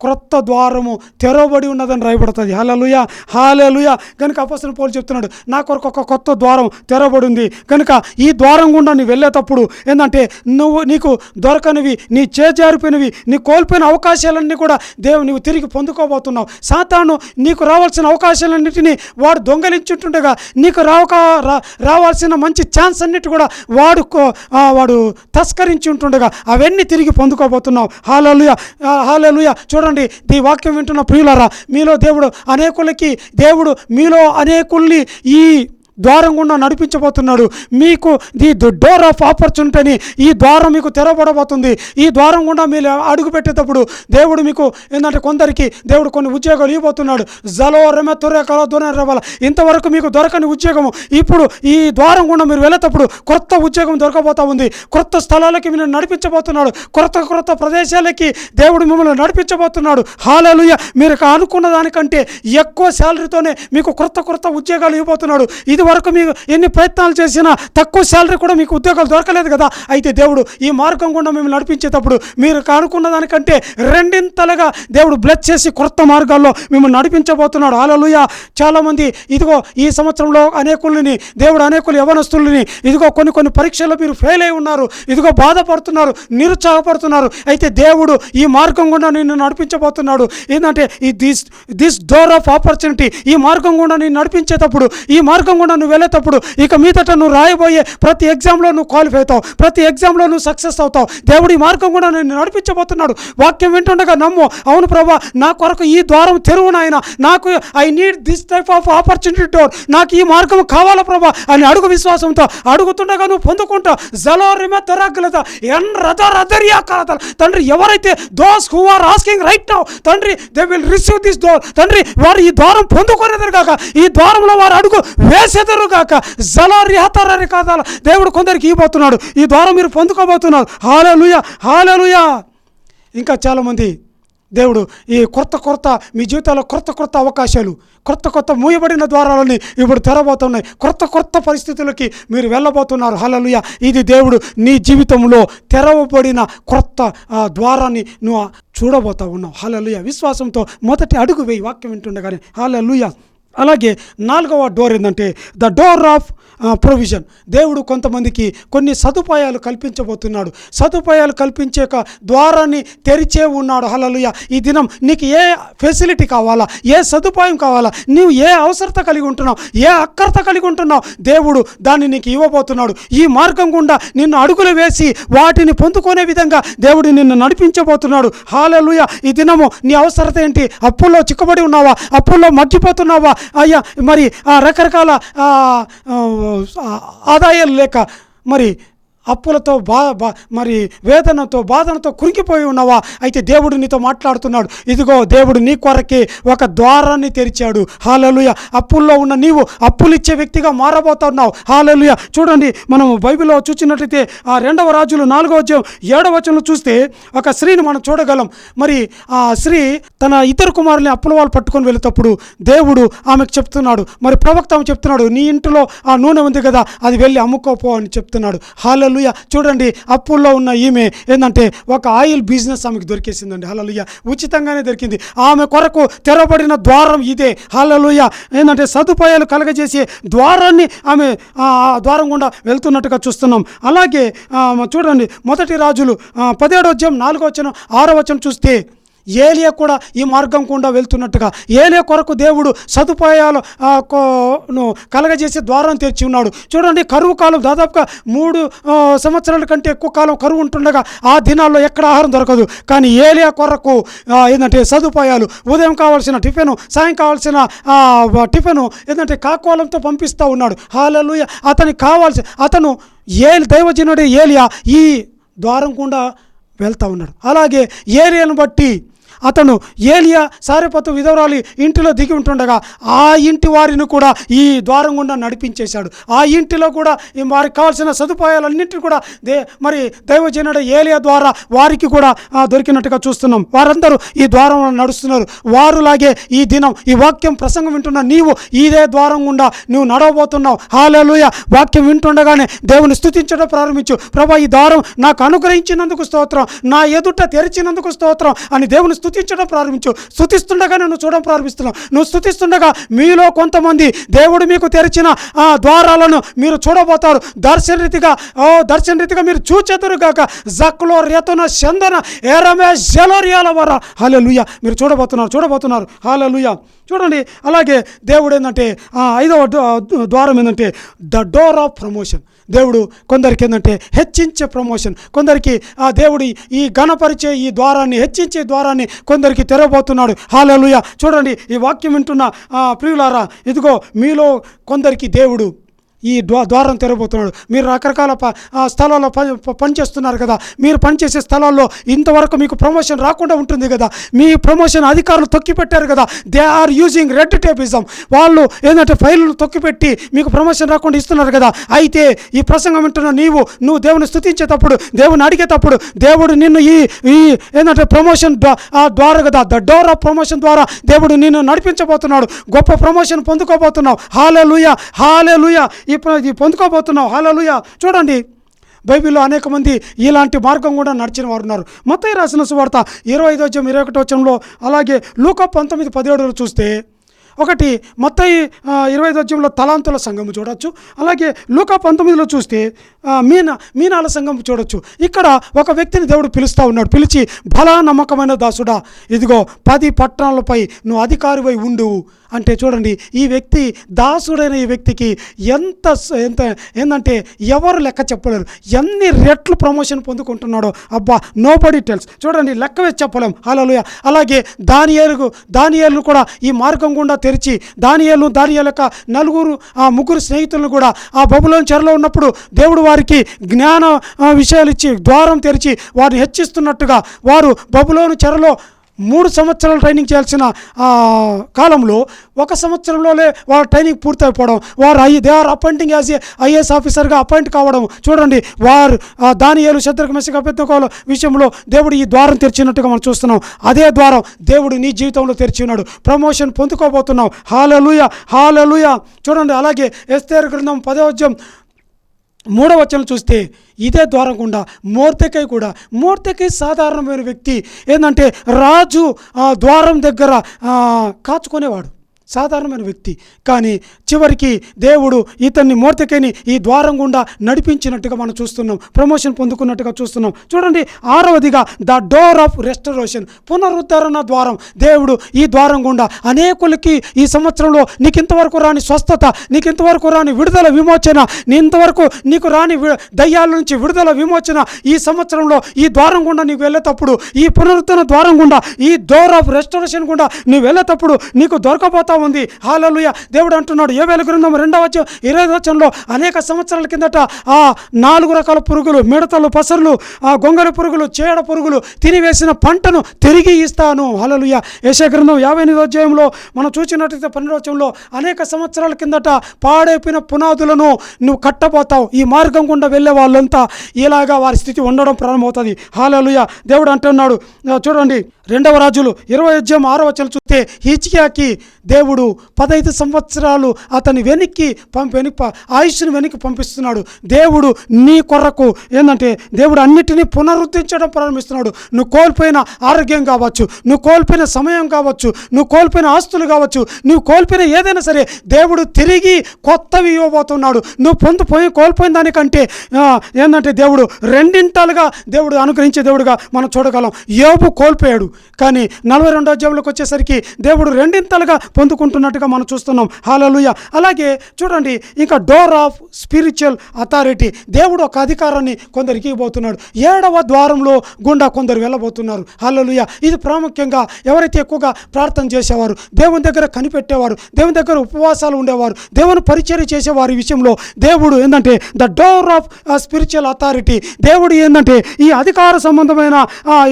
క్రొత్త ద్వారము తెరవబడి ఉన్నదని రాయబడుతుంది. హాలలుయ హాలలుయ కనుక అపసన పోలు చెప్తున్నాడు నా కొరకు ఒక కొత్త ద్వారం తెరవబడి ఉంది. కనుక ఈ ద్వారం గుండా నీ వెళ్ళేటప్పుడు ఏంటంటే నువ్వు నీకు దొరకనివి నీ చేజారిపోయినవి నీ కోల్పోయిన అవకాశాలన్నీ కూడా దేవు నువ్వు తిరిగి పొందుకోబోతున్నావు. సాతాను నీకు రావాల్సిన అవకాశాలన్నింటినీ వాడు దొంగలించుంటుండగా నీకు రావక రా- రావాల్సిన మంచి ఛాన్స్ అన్నిటి కూడా వాడు కో- వాడు తస్కరించి ఉంటుండగా అవన్నీ తిరిగి పొందుకోబోతున్నావు. హాలలుయ హాలలుయ చూడండి ఈ వాక్యం వింటున్న ప్రియులారా మీలో దేవుడు అనేకులకి దేవుడు మీలో అనేకుల్ని ఈ ద్వారం గుండా నడిపించబోతున్నాడు. మీకు ది డోర్ ఆఫ్ ఆపర్చునిటీని ఈ ద్వారం మీకు తెరవబడబోతుంది. ఈ ద్వారం గుండా మీరు అడుగు పెట్టేటప్పుడు దేవుడు మీకు ఏంటంటే కొందరికి దేవుడు కొన్ని ఉద్యోగాలు ఇవ్వబోతున్నాడు. జలో రెమె తొర్రె కల దొర రెవల ఇంతవరకు మీకు దొరకని ఉద్యోగము. ఇప్పుడు ఈ ద్వారం గుండా మీరు వెళ్ళేటప్పుడు కొత్త ఉద్యోగం దొరకబోతా ఉంది. కొత్త స్థలాలకి మీరు నడిపించబోతున్నాడు. కొత్త కొత్త ప్రదేశాలకి దేవుడు మిమ్మల్ని నడిపించబోతున్నాడు. హాలలుయ మీరు అనుకున్న దానికంటే ఎక్కువ శాలరీతోనే మీకు కొత్త కొత్త ఉద్యోగాలు ఇవ్వబోతున్నాడు. ఇది వరకు మీకు ఎన్ని ప్రయత్నాలు చేసినా తక్కువ శాలరీ కూడా మీకు ఉద్యోగాలు దొరకలేదు కదా? అయితే దేవుడు ఈ మార్గం గుండా మిమ్మల్ని నడిపించేటప్పుడు మీరు కానుకున్న దానికంటే రెండింతలుగా దేవుడు బ్లెస్ చేసి కొత్త మార్గాల్లో మిమ్మల్ని నడిపించబోతున్నాడు. ఆలలుయ చాలామంది ఇదిగో ఈ సంవత్సరంలో అనేకుల్ని దేవుడు అనేకులు యవనస్తుల్ని ఇదిగో కొన్ని కొన్ని పరీక్షల్లో మీరు ఫెయిల్ అయి ఉన్నారు. ఇదిగో బాధపడుతున్నారు నిరుత్సాహపడుతున్నారు. అయితే దేవుడు ఈ మార్గం గుండా నిన్ను నడిపించబోతున్నాడు. ఏంటంటే ఈ this this door of opportunity ఈ మార్గం గుండా నేను నడిపించేటప్పుడు ఈ మార్గం గుండా నువ్వు వెళ్ళేటప్పుడు ఇక మీదట నువ్వు రాయబోయే ప్రతి ఎగ్జామ్లో నువ్వు క్వాలిఫై అవుతావు. ప్రతి ఎగ్జామ్లో నువ్వు సక్సెస్ అవుతావు. దేవుడి మార్గం కూడా నేను నడిపించబోతున్నాడు. వాక్యం వింటుండగా నమ్ము అవును ప్రభా నా కొరకు ఈ ద్వారం తెరువు నాయన. నాకు I need this type of opportunity door నాకు ఈ మార్గం కావాలా ప్రభా అని అడుగు విశ్వాసంతో అడుగుతుండగా నువ్వు పొందుకుంటావు జలో రిమ దొరకలేదా ఎన్ రథ రథరియా కలత తండ్రి ఎవరైతే those who are asking right now తండ్రి they will receive this door తండ్రి వారు ఈ ద్వారం పొందుకునేదారు కాక ఈ ద్వారంలో వారు అడుగు వేసే ఎదురుగాక జలో కాదాల దేవుడు కొందరికి ఇవ్వబోతున్నాడు. ఈ ద్వారం మీరు పొందుకోబోతున్నారు. హాలలుయ హాలలుయ. ఇంకా చాలామంది దేవుడు ఈ కొత్త కొత్త మీ జీవితాల్లో కొత్త కొత్త అవకాశాలు కొత్త కొత్త మూయబడిన ద్వారాలని ఇప్పుడు తెరబోతున్నాయి. కొత్త కొత్త పరిస్థితులకి మీరు వెళ్ళబోతున్నారు. హలలుయ. ఇది దేవుడు నీ జీవితంలో తెరవబడిన కొత్త ఆ, ద్వారాన్ని నువ్వు చూడబోతా ఉన్నావు. హలలుయ. విశ్వాసంతో మొదటి అడుగు వేయి. వాక్యం వింటుండగానే హలలుయ. అలాగే నాలుగవ డోర్ ఏంటంటే ద డోర్ ఆఫ్ ప్రొవిజన్ దేవుడు కొంతమందికి కొన్ని సదుపాయాలు కల్పించబోతున్నాడు. సదుపాయాలు కల్పించే ద్వారాన్ని తెరిచే ఉన్నాడు. హలలుయ ఈ దినం నీకు ఏ ఫెసిలిటీ కావాలా? ఏ సదుపాయం కావాలా? నీవు ఏ అవసరత కలిగి ఉంటున్నావు? ఏ అక్కర్త కలిగి ఉంటున్నావు? దేవుడు దాన్ని నీకు ఇవ్వబోతున్నాడు. ఈ మార్గం గుండా నిన్ను అడుగులు వేసి వాటిని పొందుకునే విధంగా దేవుడు నిన్ను నడిపించబోతున్నాడు. హాలలుయ ఈ దినము నీ అవసరత ఏంటి? అప్పుల్లో చిక్కుబడి ఉన్నావా? అప్పుల్లో మగ్గిపోతున్నావా? అయ్యా మరి ఆ రకరకాల ఆదాయాలు లేక మరి అప్పులతో బా బా మరి వేదనతో బాధనతో కురికిపోయి ఉన్నావా? అయితే దేవుడు నీతో మాట్లాడుతున్నాడు. ఇదిగో దేవుడు నీ కొరకే ఒక ద్వారాన్ని తెరిచాడు. హాలలుయ. అప్పుల్లో ఉన్న నీవు అప్పులు ఇచ్చే వ్యక్తిగా మారబోతున్నావు. హాలలుయ. చూడండి మనం బైబిల్లో చూసినట్లయితే ఆ రెండవ రాజులు నాలుగవ అధ్యాయం ఏడవ చూస్తే ఒక స్త్రీని మనం చూడగలం. మరి ఆ స్త్రీ తన ఇద్దరు కుమారుల్ని అప్పుల వాళ్ళు పట్టుకొని వెళ్ళేటప్పుడు దేవుడు ఆమెకు చెప్తున్నాడు. మరి ప్రవక్త ఆమె చెప్తున్నాడు నీ ఇంటిలో ఆ నూనె ఉంది కదా అది వెళ్ళి అమ్ముకోపో అని చెప్తున్నాడు. హాలలు హలలుయ చూడండి అప్పుల్లో ఉన్న ఈమె ఏంటంటే ఒక ఆయిల్ బిజినెస్ ఆమెకు దొరికేసిందండి. హలలుయ ఉచితంగానే దొరికింది. ఆమె కొరకు తెరవబడిన ద్వారం ఇదే. హలలుయ ఏంటంటే సదుపాయాలు కలగజేసే ద్వారాన్ని ఆమె ఆ ద్వారం గుండా వెళ్తున్నట్టుగా చూస్తున్నాం. అలాగే చూడండి మొదటి రాజులు ఆ, పదిహేడో అధ్యాయం నాలుగో వచనం ఆరో వచనం చూస్తే ఏలియా కూడా ఈ మార్గం గుండా వెళ్తున్నట్టుగా ఏలియా కొరకు దేవుడు సదుపాయాలు కలగజేసి కలగజేసే ద్వారం తెరిచి ఉన్నాడు. చూడండి కరువు కాలం దాదాపుగా మూడు సంవత్సరాల కంటే ఎక్కువ కాలం కరువు ఉంటుండగా ఆ దినాల్లో ఎక్కడ ఆహారం దొరకదు. కానీ ఏలియా కొరకు ఏంటంటే సదుపాయాలు ఉదయం కావాల్సిన టిఫిన్ సాయం కావాల్సిన టిఫిన్ ఏంటంటే కాకోలంతో పంపిస్తూ ఉన్నాడు. హాలలుయ! అతనికి కావాల్సి అతను ఏ దైవజనుడే ఏలియా ఈ ద్వారం గుండా వెళ్తా ఉన్నాడు. అలాగే ఏరియాను బట్టి అతను ఏలియా సారెపతు విధవరాలి ఇంటిలో దిగి ఉంటుండగా ఆ ఇంటి వారిని కూడా ఈ ద్వారం గుండా నడిపించేశాడు. ఆ ఇంటిలో కూడా వారికి కావాల్సిన సదుపాయాలన్నింటినీ కూడా దే మరి దైవజనుడు ఏలియా ద్వారా వారికి కూడా దొరికినట్టుగా చూస్తున్నాం. వారందరూ ఈ ద్వారం నడుస్తున్నారు. వారులాగే ఈ దినం ఈ వాక్యం ప్రసంగం వింటున్న నీవు ఇదే ద్వారం గుండా నువ్వు నడవబోతున్నావు. హాలలుయ. వాక్యం వింటుండగానే దేవుని స్థుతించడం ప్రారంభించు. ప్రభా ఈ ద్వారం నాకు అనుగ్రహించినందుకు స్తోత్రం నా ఎదుట తెరిచినందుకు స్తోత్రం అని దేవుని స్థుతించడం ప్రారంభించు. స్థుతిస్తుండగా నువ్వు చూడడం ప్రారంభిస్తున్నావు. నువ్వు స్థుతిస్తుండగా మీలో కొంతమంది దేవుడు మీకు తెరిచిన ఆ ద్వారాలను మీరు చూడబోతారు. దర్శన రీతిగా ఓ దర్శన రీతిగా మీరు చూచెదరు గాక. జక్లో రేతన చందన ఎరమే జలోరియాల వర. హాలలుయ మీరు చూడబోతున్నారు చూడబోతున్నారు. హాలలుయ చూడండి అలాగే దేవుడు ఏంటంటే ఐదవ ద్వారం ఏంటంటే ద డోర్ ఆఫ్ ప్రమోషన్. దేవుడు కొందరికి ఏంటంటే హెచ్చించే ప్రమోషన్ కొందరికి ఆ దేవుడి ఈ ఘనపరిచే ఈ ద్వారాన్ని హెచ్చించే ద్వారాన్ని కొందరికి తెరవబోతున్నాడు. హాలలుయ చూడండి ఈ వాక్యం వింటున్న ఆ, ప్రియులారా ఇదిగో మీలో కొందరికి దేవుడు ఈ ద్వా ద్వారం తెరబోతున్నాడు మీరు రకరకాల ప స్థలాల్లో పని పనిచేస్తున్నారు కదా. మీరు పనిచేసే స్థలాల్లో ఇంతవరకు మీకు ప్రమోషన్ రాకుండా ఉంటుంది కదా. మీ ప్రమోషన్ అధికారులు తొక్కిపెట్టారు కదా. They are using red tapism. వాళ్ళు ఏంటంటే ఫైల్ను తొక్కిపెట్టి మీకు ప్రమోషన్ రాకుండా ఇస్తున్నారు కదా. అయితే ఈ ప్రసంగం వింటున్న నీవు నువ్వు దేవుని స్థుతించేటప్పుడు దేవుని అడిగేటప్పుడు దేవుడు నిన్ను ఈ ఈ ఏంటంటే ప్రమోషన్ ద్వారా కదా ద డోర్ ఆఫ్ ప్రమోషన్ ద్వారా దేవుడు నిన్ను నడిపించబోతున్నాడు. గొప్ప ప్రమోషన్ పొందుకోబోతున్నావు. హాలే హాలే ఈ ప్ర- ఇది పొందుకోబోతున్నావు. హాలలుయ చూడండి బైబిల్లో అనేక మంది ఇలాంటి మార్గం కూడా నడిచిన వారు ఉన్నారు. మొత్తం రాసిన సువార్త ఇరవై ఐదు వచ్చం ఇరవై ఒకటి వచ్చంలో అలాగే లూక పంతొమ్మిది పదిహేడులో చూస్తే ఒకటి మొత్తం ఇరవై ఐదు వచ్చంలో తలాంతుల సంఘం చూడొచ్చు. అలాగే లూక పంతొమ్మిదిలో చూస్తే మీన మీనాల సంఘం చూడొచ్చు. ఇక్కడ ఒక వ్యక్తిని దేవుడు పిలుస్తూ ఉన్నాడు. పిలిచి బలా నమ్మకమైన దాసుడా ఇదిగో పది పట్టణాలపై నువ్వు అధికారివై ఉండు. అంటే చూడండి ఈ వ్యక్తి దాసుడైన ఈ వ్యక్తికి ఎంత ఎంత ఏంటంటే ఎవరు లెక్క చెప్పలేరు. ఎన్ని రెట్లు ప్రమోషన్ పొందుకుంటున్నాడో అబ్బా నో బడీ టెల్స్ చూడండి లెక్క వేసి చెప్పలేం. హల్లెలూయా. అలాగే దానియేలుకు దానియేలు కూడా ఈ మార్గం గుండా తెరిచి దానియేలు దానియేలు యొక్క నలుగురు ఆ ముగ్గురు స్నేహితులను కూడా ఆ బబులోని చెరలో ఉన్నప్పుడు దేవుడు వారికి జ్ఞాన విషయాలు ఇచ్చి ద్వారం తెరిచి వారిని హెచ్చిస్తున్నట్టుగా వారు బబులోని చెరలో మూడు సంవత్సరాలు ట్రైనింగ్ చేయాల్సిన కాలంలో ఒక సంవత్సరంలోనే వాళ్ళ ట్రైనింగ్ పూర్తయిపోవడం వారు I they are appointing as a IAS ఆఫీసర్గా అపాయింట్ కావడం. చూడండి వారు దాని ఏలు శత్రుకు మెస్సిక పెద్దకోవాల విషయంలో దేవుడు ఈ ద్వారం తెరిచినట్టుగా మనం చూస్తున్నాం. అదే ద్వారం దేవుడు నీ జీవితంలో తెరిచి ఉన్నాడు. ప్రమోషన్ పొందుకోబోతున్నాం. హాలలుయ హాలలుయ. చూడండి అలాగే ఎస్తేరు గ్రంథం పదవద్యం మూడవ వచనం చూస్తే ఇదే ద్వారం గుండా మూర్తికై కూడా మూర్తికై సాధారణమైన వ్యక్తి ఏంటంటే రాజు ద్వారం దగ్గర కాచుకునేవాడు. సాధారణమైన వ్యక్తి. కానీ చివరికి దేవుడు ఇతన్ని మూర్తికైని ఈ ద్వారం గుండా నడిపించినట్టుగా మనం చూస్తున్నాం. ప్రమోషన్ పొందుకున్నట్టుగా చూస్తున్నాం. చూడండి ఆరవదిగా ద డోర్ ఆఫ్ రెస్టరేషన్ పునరుద్ధరణ ద్వారం. దేవుడు ఈ ద్వారం గుండా అనేకులకి ఈ సంవత్సరంలో నీకు ఇంతవరకు రాని స్వస్థత నీకు ఇంతవరకు రాని విడుదల విమోచన నీ ఇంతవరకు నీకు రాని దయ్యాల నుంచి విడుదల విమోచన ఈ సంవత్సరంలో ఈ ద్వారం గుండా నీకు వెళ్ళేటప్పుడు ఈ పునరుద్ధరణ ద్వారం గుండా ఈ డోర్ ఆఫ్ రెస్టరేషన్ గుండా నీ వెళ్ళేటప్పుడు నీకు దొరకబోతా జరుగుతూ ఉంది. హాలలుయ దేవుడు అంటున్నాడు ఏ వేల గ్రంథం రెండవ వచ్చం ఇరవై వచనంలో అనేక సంవత్సరాల కిందట ఆ నాలుగు రకాల పురుగులు మిడతలు పసరులు ఆ గొంగళి పురుగులు చేడ పురుగులు తినివేసిన పంటను తిరిగి ఇస్తాను. హాలలుయ యశ గ్రంథం యాభై ఎనిమిదో అధ్యాయంలో మనం చూసినట్లయితే పన్నెండవచంలో అనేక సంవత్సరాల కిందట పాడైపోయిన పునాదులను నువ్వు కట్టబోతావు. ఈ మార్గం గుండా వెళ్ళే వాళ్ళంతా ఇలాగా వారి స్థితి ఉండడం ప్రారంభమవుతుంది. హాలలుయ దేవుడు అంటున్నాడు చూడండి రెండవ రాజులు ఇరవై అధ్యాయం ఆరో వచనం చూస్తే హిజ్కియాకి దేవుడు పదహైదు సంవత్సరాలు అతని వెనక్కి పంప వెనక్కి ఆయుష్ను వెనక్కి పంపిస్తున్నాడు. దేవుడు నీ కొరకు ఏంటంటే దేవుడు అన్నిటినీ పునరుద్ధరించడం ప్రారంభిస్తున్నాడు. నువ్వు కోల్పోయిన ఆరోగ్యం కావచ్చు నువ్వు కోల్పోయిన సమయం కావచ్చు నువ్వు కోల్పోయిన ఆస్తులు కావచ్చు నువ్వు కోల్పోయిన ఏదైనా సరే దేవుడు తిరిగి కొత్తవి ఇవ్వబోతున్నాడు. నువ్వు పొందుపోయి కోల్పోయిన దానికంటే ఏంటంటే దేవుడు రెండింటాలుగా దేవుడు అనుగ్రహించే దేవుడుగా మనం చూడగలం. యోబు కోల్పోయాడు. కానీ నలభై రెండో అధ్యాయంలోకి వచ్చేసరికి దేవుడు రెండింతలుగా పొందుకుంటున్నట్టుగా మనం చూస్తున్నాం. హాలలుయ అలాగే చూడండి ఇంకా డోర్ ఆఫ్ స్పిరిచువల్ అథారిటీ దేవుడు ఒక అధికారాన్ని కొందరికి ఇవ్వబోతున్నాడు. ఏడవ ద్వారంలో గుండా కొందరు వెళ్ళబోతున్నారు. హాలలుయ ఇది ప్రాముఖ్యంగా ఎవరైతే ఎక్కువగా ప్రార్థన చేసేవారు దేవుని దగ్గర కనిపెట్టేవారు దేవుని దగ్గర ఉపవాసాలు ఉండేవారు దేవుని పరిచయం చేసేవారి విషయంలో దేవుడు ఏంటంటే the door of spiritual authority దేవుడు ఏంటంటే ఈ అధికార సంబంధమైన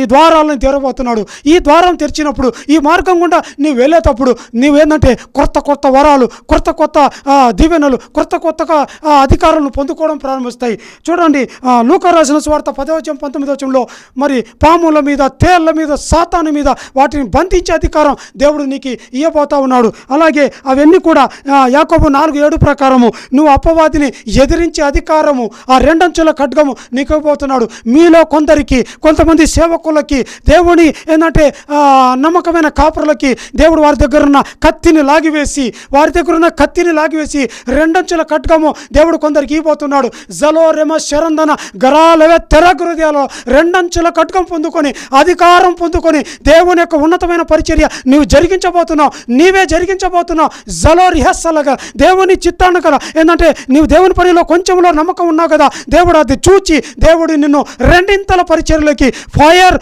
ఈ ద్వారాలను తెరబోతున్నాడు. ఈ ద్వారం తెరిచినప్పుడు ఈ మార్గం గుండా నీవు వెళ్ళేటప్పుడు నీవేంటంటే కొత్త కొత్త వరాలు కొత్త కొత్త ఆ, దీవెనలు కొత్త కొత్తగా అధికారులను అధికారాలను పొందుకోవడం ప్రారంభిస్తాయి. చూడండి లూక రాసిన స్వార్థ పదవచం పంతొమ్మిదవచంలో మరి పాముల మీద తేళ్ళ మీద సాతాను మీద వాటిని బంధించే అధికారం దేవుడు నీకు ఇయ్యబోతా ఉన్నాడు. అలాగే అవన్నీ కూడా యాకోబు నాలుగు ఏడు ప్రకారము నువ్వు అపవాదిని ఎదిరించే అధికారము ఆ రెండంచుల ఖడ్గము నీకు ఇవ్వబోతున్నాడు. మీలో కొందరికి కొంతమంది సేవకులకి దేవుని ఏంటంటే ఆ, నమ్మకమైన కాపురులకి దేవుడు వారి దగ్గర ఉన్న కత్తిని లాగివేసి వారి దగ్గర ఉన్న కత్తిని లాగివేసి రెండంచుల కట్కము దేవుడు కొందరికి ఇవ్వబోతున్నాడు. జలో రెమ శరందన గరాలవే తెర హృదయాలో రెండంచుల కట్కం పొందుకొని అధికారం పొందుకొని దేవుని యొక్క ఉన్నతమైన పరిచర్య నీవు జరిగించబోతున్నావు నీవే జరిగించబోతున్నావు. జలో రిహర్సల్గా దేవుని చిత్తాన్ని కదా ఏంటంటే నీవు దేవుని పనిలో కొంచెంలో నమ్మకం ఉన్నావు కదా దేవుడు అది చూచి దేవుడు నిన్ను రెండింతల పరిచర్లకి ఫైర్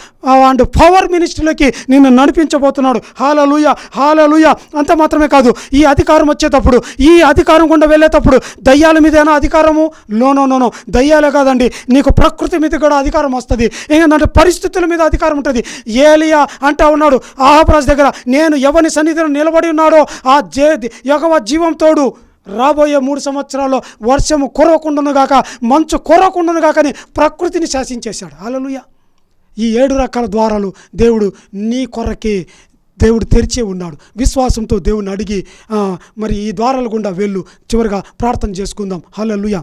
అండ్ పవర్ మినిస్ట్రీలోకి నిన్ను నడిపించబోతున్నాడు. హాలలుయ హాలలుయ. అంత మాత్రమే కాదు ఈ అధికారం వచ్చేటప్పుడు ఈ అధికారం గుండా వెళ్ళేటప్పుడు దయ్యాల మీదేనా అధికారము? నో నో నో దయ్యాలే కాదండి నీకు ప్రకృతి మీద కూడా అధికారం వస్తుంది. ఏంటంటే పరిస్థితుల మీద అధికారం ఉంటుంది. ఏలియా అంటా ఉన్నాడు ఆహాప్రాజ్ దగ్గర నేను ఎవరి సన్నిధిలో నిలబడి ఉన్నాడో ఆ జే యగవ జీవం తోడు రాబోయే మూడు సంవత్సరాల్లో వర్షము కురవకుండాను గాక మంచు కురవకుండాను గాకని ప్రకృతిని శాసించేశాడు. అలలుయా ఈ ఏడు రకాల ద్వారాలు దేవుడు నీ కొరకే దేవుడు తెరిచే ఉన్నాడు. విశ్వాసంతో దేవుని అడిగి మరి ఈ ద్వారాల గుండా వెళ్ళు. చివరిగా ప్రార్థన చేసుకుందాం. హలో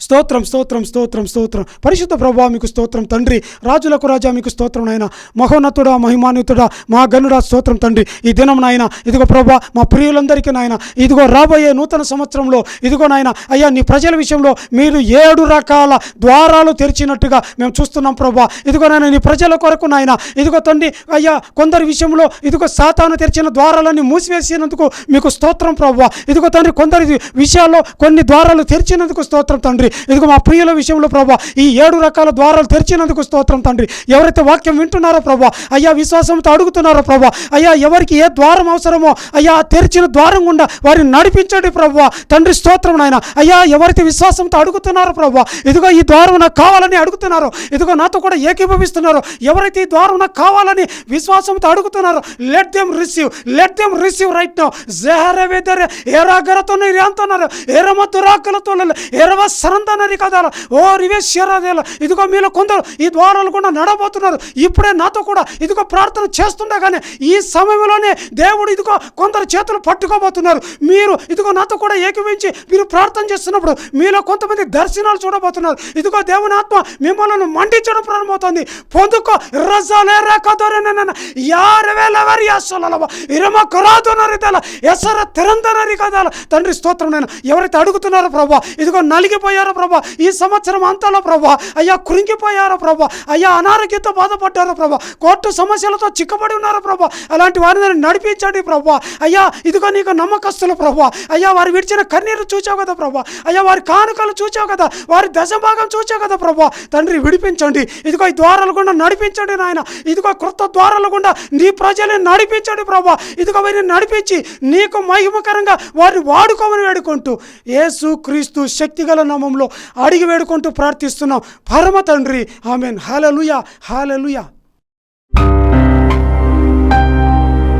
స్తోత్రం స్తోత్రం స్తోత్రం స్తోత్రం. పరిశుద్ధ ప్రభా మీకు స్తోత్రం తండ్రి. రాజులకు రాజా మీకు స్తోత్రం నాయన. మహోన్నతుడా మహిమాన్వితుడా మా గనుడా స్తోత్రం తండ్రి. ఈ దినం నాయన ఇదిగో ప్రభా మా ప్రియులందరికీ నాయన ఇదిగో రాబోయే నూతన సంవత్సరంలో ఇదిగో నాయన అయ్యా నీ ప్రజల విషయంలో మీరు ఏడు రకాల ద్వారాలు తెరిచినట్టుగా మేము చూస్తున్నాం ప్రభా. ఇదిగో నాయన నీ ప్రజల కొరకు నాయన ఇదిగో తండ్రి అయ్యా కొందరి విషయంలో ఇదిగో సాతాను తెరిచిన ద్వారాలన్నీ మూసివేసినందుకు మీకు స్తోత్రం ప్రభా. ఇదిగో తండ్రి కొందరి విషయాల్లో కొన్ని ద్వారాలు తెరిచినందుకు స్తోత్రం తండ్రి. ఇదిగో మా ప్రియుల విషయంలో ప్రభా ఈ ఏడు రకాల ద్వారాలు తెరిచినందుకు స్తోత్రం తండ్రి. ఎవరైతే వాక్యం వింటున్నారో ప్రభా అయ్యా విశ్వాసంతో అడుగుతున్నారో ప్రభా అయ్యా ఎవరికి ఏ ద్వారం అవసరమో అయ్యా తెరిచిన ద్వారం గుండా వారిని నడిపించండి ప్రభా. తండ్రి స్తోత్రం నాయన. అయ్యా ఎవరైతే విశ్వాసంతో అడుగుతున్నారో ప్రభా ఇదిగో ఈ ద్వారం నాకు కావాలని అడుగుతున్నారో ఇదిగో నాతో కూడా ఏకీభవిస్తున్నారో ఎవరైతే ఈ ద్వారం నాకు కావాలని విశ్వాసంతో అడుగుతున్నారో let them receive let them receive right now జహరే వెదరే ఎరాగరతో అంటున్నారు ఎరమ దురాకలతో ఎరవ సరందనరి కదా ఓ రివేష్ శరాదేల. ఇదిగో మీలో కొందరు ఈ ద్వారాలు కూడా నడబోతున్నారు. ఇప్పుడే నాతో కూడా ఇదిగో ప్రార్థన చేస్తుండగానే ఈ సమయంలోనే దేవుడు ఇదిగో కొందరు చేతులు పట్టుకోబోతున్నారు. మీరు ఇదిగో నాతో కూడా ఏకమించి మీరు ప్రార్థన చేస్తున్నప్పుడు మీలో కొంతమంది దర్శనాలు చూడబోతున్నారు. ఇదిగో దేవుని ఆత్మ మిమ్మల్ని మండించడం ప్రారంభమవుతుంది. పొందుకో. రజాలేరా కదోరేనన్న యారవేలెవరి యాసలవ ఇరమ కొరాదునరి తెల ఎసర తెరందనరి కదాల తండ్రి స్తోత్రం నేను ఎవరైతే అడుగుతున్నారో ప్రభా ఇదిగో నలిగిపోయి కృంగిపోయారో ప్రభా. ఈ సంవత్సరం అంతలో ప్రభా అయ్యా కృంగిపోయారో ప్రభా అయ్యా అనారోగ్యంతో బాధపడ్డారో ప్రభా. కోర్టు సమస్యలతో చిక్కబడి ఉన్నారో ప్రభా. అలాంటి వారిని నడిపించండి ప్రభా. అయ్యా ఇదిగో నీకు నమ్మకస్తులు ప్రభా. అయ్యా వారు విడిచిన కన్నీరు చూచావు కదా ప్రభా. అయ్యా వారి కానుకలు చూచావు కదా. వారి దశభాగం చూచావు కదా ప్రభా. తండ్రి విడిపించండి. ఇదిగో ఈ ద్వారాల గుండా నడిపించండి నాయన. ఇదిగో క్రొత్త ద్వారాల గుండా నీ ప్రజల్ని నడిపించండి ప్రభా. ఇదిగో వారిని నడిపించి నీకు మహిమకరంగా వారిని వాడుకోమని వేడుకుంటూ యేసు క్రీస్తు శక్తిగల నామంలో అడిగి వేడుకుంటూ ప్రార్థిస్తున్నాం. పరమ తండ్రి. ఆమెన్. Hallelujah hallelujah